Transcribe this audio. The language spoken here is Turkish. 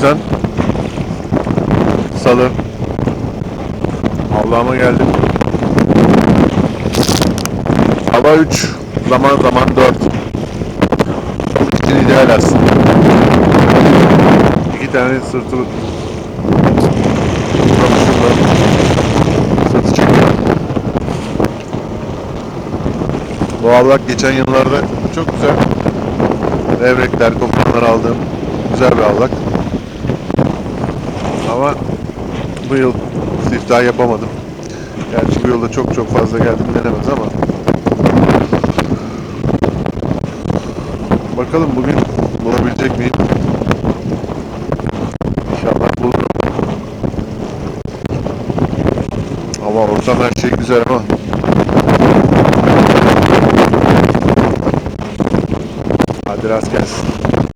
yüzden salı Allah'ıma geldim. Hava 3, zaman zaman 4. Balık için ideal aslında. İki tane sırtı sırtı. Bu avlak geçen yıllarda çok güzel. Levrekler, kopanlar aldığım güzel bir avlak. Ama bu yıl siftah yapamadım. Gerçi bu yılda çok çok fazla geldim denemez ama. Bakalım bugün bulabilecek miyim? İnşallah bulurum. Ama ortam her şey güzel ama. Hadi rast gelsin.